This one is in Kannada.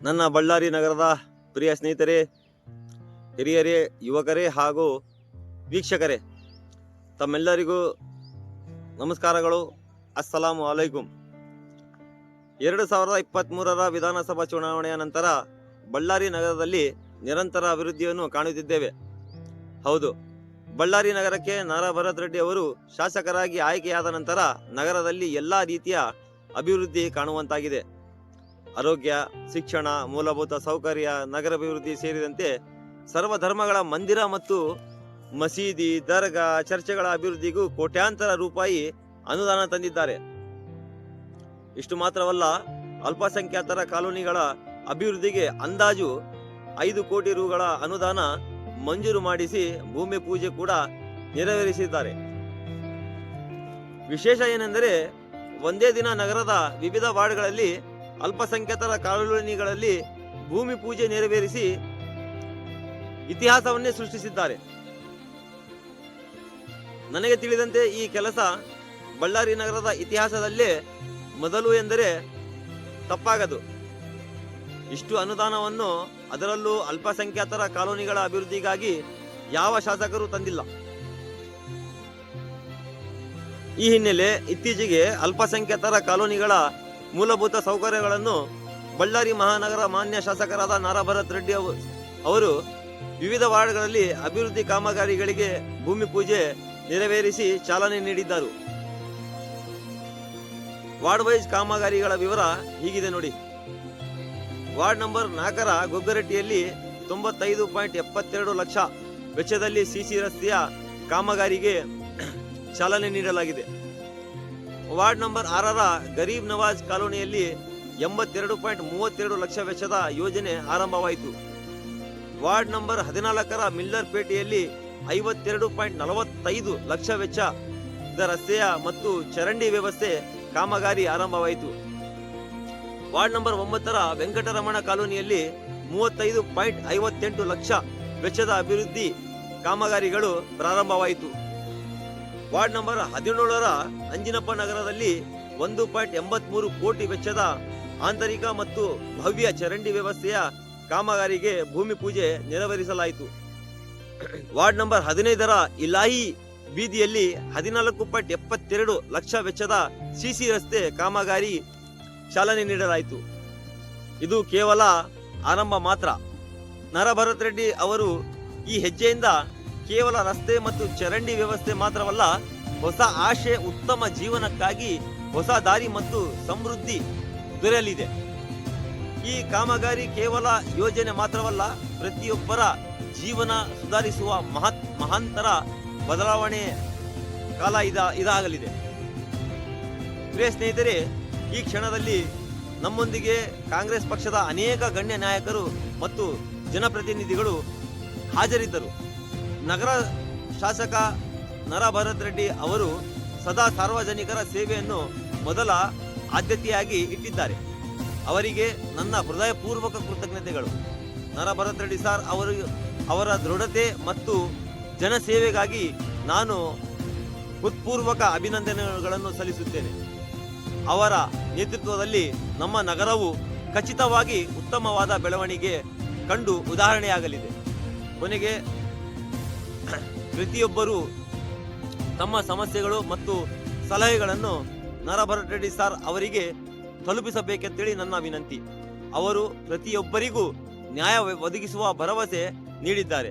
ನನ್ನ ಬಳ್ಳಾರಿ ನಗರದ ಪ್ರಿಯ ಸ್ನೇಹಿತರೇ, ಹಿರಿಯರೇ, ಯುವಕರೇ ಹಾಗೂ ವೀಕ್ಷಕರೇ, ತಮ್ಮೆಲ್ಲರಿಗೂ ನಮಸ್ಕಾರಗಳು. ಅಸ್ಸಲಾಮು ಅಲೈಕುಂ. ಎರಡು ಸಾವಿರದ ಇಪ್ಪತ್ತ್ಮೂರರ ವಿಧಾನಸಭಾ ಚುನಾವಣೆಯ ನಂತರ ಬಳ್ಳಾರಿ ನಗರದಲ್ಲಿ ನಿರಂತರ ಅಭಿವೃದ್ಧಿಯನ್ನು ಕಾಣುತ್ತಿದ್ದೇವೆ. ಹೌದು, ಬಳ್ಳಾರಿ ನಗರಕ್ಕೆ ನಾರಾ ರೆಡ್ಡಿ ಅವರು ಶಾಸಕರಾಗಿ ಆಯ್ಕೆಯಾದ ನಂತರ ನಗರದಲ್ಲಿ ಎಲ್ಲ ರೀತಿಯ ಅಭಿವೃದ್ಧಿ ಕಾಣುವಂತಾಗಿದೆ. ಆರೋಗ್ಯ, ಶಿಕ್ಷಣ, ಮೂಲಭೂತ ಸೌಕರ್ಯ, ನಗರಾಭಿವೃದ್ಧಿ ಸೇರಿದಂತೆ ಸರ್ವ ಧರ್ಮಗಳ ಮಂದಿರ ಮತ್ತು ಮಸೀದಿ, ದರ್ಗಾ, ಚರ್ಚೆಗಳ ಅಭಿವೃದ್ಧಿಗೂ ಕೋಟ್ಯಾಂತರ ರೂಪಾಯಿ ಅನುದಾನ ತಂದಿದ್ದಾರೆ. ಇಷ್ಟು ಮಾತ್ರವಲ್ಲ, ಅಲ್ಪಸಂಖ್ಯಾತರ ಕಾಲೋನಿಗಳ ಅಭಿವೃದ್ಧಿಗೆ ಅಂದಾಜು ಐದು ಕೋಟಿ ರುಗಳ ಅನುದಾನ ಮಂಜೂರು ಮಾಡಿಸಿ ಭೂಮಿ ಪೂಜೆ ಕೂಡ ನೆರವೇರಿಸಿದ್ದಾರೆ. ವಿಶೇಷ ಏನೆಂದರೆ, ಒಂದೇ ದಿನ ನಗರದ ವಿವಿಧ ವಾರ್ಡ್ಗಳಲ್ಲಿ ಅಲ್ಪಸಂಖ್ಯಾತರ ಕಾಲೋನಿಗಳಲ್ಲಿ ಭೂಮಿ ಪೂಜೆ ನೆರವೇರಿಸಿ ಇತಿಹಾಸವನ್ನೇ ಸೃಷ್ಟಿಸಿದ್ದಾರೆ. ನನಗೆ ತಿಳಿದಂತೆ ಈ ಕೆಲಸ ಬಳ್ಳಾರಿ ನಗರದ ಇತಿಹಾಸದಲ್ಲೇ ಮೊದಲು ಎಂದರೆ ತಪ್ಪಾಗದು. ಇಷ್ಟು ಅನುದಾನವನ್ನು ಅದರಲ್ಲೂ ಅಲ್ಪಸಂಖ್ಯಾತರ ಕಾಲೋನಿಗಳ ಅಭಿವೃದ್ಧಿಗಾಗಿ ಯಾವ ಶಾಸಕರು ತಂದಿಲ್ಲ. ಈ ಹಿನ್ನೆಲೆ ಇತ್ತೀಚೆಗೆ ಅಲ್ಪಸಂಖ್ಯಾತರ ಕಾಲೋನಿಗಳ ಮೂಲಭೂತ ಸೌಕರ್ಯಗಳನ್ನು ಬಳ್ಳಾರಿ ಮಹಾನಗರ ಮಾನ್ಯ ಶಾಸಕರಾದ ನಾರಾಭರತ್ ರೆಡ್ಡಿ ಅವ- ಅವರು ವಿವಿಧ ವಾರ್ಡ್ಗಳಲ್ಲಿ ಅಭಿವೃದ್ಧಿ ಕಾಮಗಾರಿಗಳಿಗೆ ಭೂಮಿ ಪೂಜೆ ನೆರವೇರಿಸಿ ಚಾಲನೆ ನೀಡಿದ್ದರು. ವಾರ್ಡ್ ವೈಸ್ ಕಾಮಗಾರಿಗಳ ವಿವರ ಹೀಗಿದೆ ನೋಡಿ. ವಾರ್ಡ್ ನಂಬರ್ ನಾಲ್ಕರ ಗೊಗ್ಗರಟ್ಟಿಯಲ್ಲಿ ತೊಂಬತ್ತೈದು ಪಾಯಿಂಟ್ ಎಪ್ಪತ್ತೆರಡು ಲಕ್ಷ ವೆಚ್ಚದಲ್ಲಿ ಸಿಸಿ ರಸ್ತೆಯ ಕಾಮಗಾರಿಗೆ ಚಾಲನೆ ನೀಡಲಾಗಿದೆ. ವಾರ್ಡ್ ನಂಬರ್ ಆರರ ಗರೀಬ್ ನವಾಜ್ ಕಾಲೋನಿಯಲ್ಲಿ ಎಂಬತ್ತೆರಡು ಪಾಯಿಂಟ್ ಮೂವತ್ತೆರಡು ಲಕ್ಷ ವೆಚ್ಚದ ಯೋಜನೆ ಆರಂಭವಾಯಿತು. ವಾರ್ಡ್ ನಂಬರ್ ಹದಿನಾಲ್ಕರ ಮಿಲ್ಲರ್ ಪೇಟೆಯಲ್ಲಿ ಐವತ್ತೆರಡು ಪಾಯಿಂಟ್ ನಲವತ್ತೈದು ಲಕ್ಷ ವೆಚ್ಚದ ರಸ್ತೆಯ ಮತ್ತು ಚರಂಡಿ ವ್ಯವಸ್ಥೆ ಕಾಮಗಾರಿ ಆರಂಭವಾಯಿತು. ವಾರ್ಡ್ ನಂಬರ್ ಒಂಬತ್ತರ ವೆಂಕಟರಮಣ ಕಾಲೋನಿಯಲ್ಲಿ ಮೂವತ್ತೈದು ಪಾಯಿಂಟ್ ಐವತ್ತೆಂಟು ಲಕ್ಷ ವೆಚ್ಚದ ಅಭಿವೃದ್ಧಿ ಕಾಮಗಾರಿಗಳು ಪ್ರಾರಂಭವಾಯಿತು. ವಾರ್ಡ್ ನಂಬರ್ ಹದಿನೇಳರ ಅಂಜಿನಪ್ಪ ನಗರದಲ್ಲಿ ಒಂದು ಪಾಯಿಂಟ್ ಎಂಬತ್ಮೂರು ಕೋಟಿ ವೆಚ್ಚದ ಆಂತರಿಕ ಮತ್ತು ಭವ್ಯ ಚರಂಡಿ ವ್ಯವಸ್ಥೆಯ ಕಾಮಗಾರಿಗೆ ಭೂಮಿ ಪೂಜೆ ನೆರವೇರಿಸಲಾಯಿತು. ವಾರ್ಡ್ ನಂಬರ್ ಹದಿನೈದರ ಇಲಾಹಿ ಬೀದಿಯಲ್ಲಿ ಹದಿನಾಲ್ಕು ಪಾಯಿಂಟ್ ಎಪ್ಪತ್ತೆರಡು ಲಕ್ಷ ವೆಚ್ಚದ ಸಿಸಿ ರಸ್ತೆ ಕಾಮಗಾರಿ ಚಾಲನೆ ನೀಡಲಾಯಿತು. ಇದು ಕೇವಲ ಆರಂಭ ಮಾತ್ರ. ನರಭರತ್ ರೆಡ್ಡಿ ಅವರು ಈ ಹೆಜ್ಜೆಯಿಂದ ಕೇವಲ ರಸ್ತೆ ಮತ್ತು ಚರಂಡಿ ವ್ಯವಸ್ಥೆ ಮಾತ್ರವಲ್ಲ, ಹೊಸ ಆಶೆ, ಉತ್ತಮ ಜೀವನಕ್ಕಾಗಿ ಹೊಸ ದಾರಿ ಮತ್ತು ಸಮೃದ್ಧಿ ದೊರೆಯಲಿದೆ. ಈ ಕಾಮಗಾರಿ ಕೇವಲ ಯೋಜನೆ ಮಾತ್ರವಲ್ಲ, ಪ್ರತಿಯೊಬ್ಬರ ಜೀವನ ಸುಧಾರಿಸುವ ಮಹತ್, ಮಹಾಂತರ ಬದಲಾವಣೆ ಕಾಲ ಇದ, ಇದಾಗಲಿದೆ. ಪ್ರಿಯ ಸ್ನೇಹಿತರೆ, ಈ ಕ್ಷಣದಲ್ಲಿ ನಮ್ಮೊಂದಿಗೆ ಕಾಂಗ್ರೆಸ್ ಪಕ್ಷದ ಅನೇಕ ಗಣ್ಯ ನಾಯಕರು ಮತ್ತು ಜನಪ್ರತಿನಿಧಿಗಳು ಹಾಜರಿದ್ದರು. ನಗರ ಶಾಸಕ ನರ ಭರತ್ ರೆಡ್ಡಿ ಅವರು ಸದಾ ಸಾರ್ವಜನಿಕರ ಸೇವೆಯನ್ನು ಮೊದಲ ಆದ್ಯತೆಯಾಗಿ ಇಟ್ಟಿದ್ದಾರೆ. ಅವರಿಗೆ ನನ್ನ ಹೃದಯಪೂರ್ವಕ ಕೃತಜ್ಞತೆಗಳು. ನರ ಭರತ್ ರೆಡ್ಡಿ ಸರ್ ಅವರು ಅವರ ದೃಢತೆ ಮತ್ತು ಜನಸೇವೆಗಾಗಿ ನಾನು ಹೃತ್ಪೂರ್ವಕ ಅಭಿನಂದನೆಗಳನ್ನು ಸಲ್ಲಿಸುತ್ತೇನೆ. ಅವರ ನೇತೃತ್ವದಲ್ಲಿ ನಮ್ಮ ನಗರವು ಖಚಿತವಾಗಿ ಉತ್ತಮವಾದ ಬೆಳವಣಿಗೆ ಕಂಡು ಉದಾಹರಣೆಯಾಗಲಿದೆ. ಕೊನೆಗೆ ಪ್ರತಿಯೊಬ್ಬರೂ ತಮ್ಮ ಸಮಸ್ಯೆಗಳು ಮತ್ತು ಸಲಹೆಗಳನ್ನು ನರಭರತ್ ರೆಡ್ಡಿ ಸರ್ ಅವರಿಗೆ ತಲುಪಿಸಬೇಕೆಂತೇಳಿ ನನ್ನ ವಿನಂತಿ. ಅವರು ಪ್ರತಿಯೊಬ್ಬರಿಗೂ ನ್ಯಾಯ ಒದಗಿಸುವ ಭರವಸೆ ನೀಡಿದ್ದಾರೆ.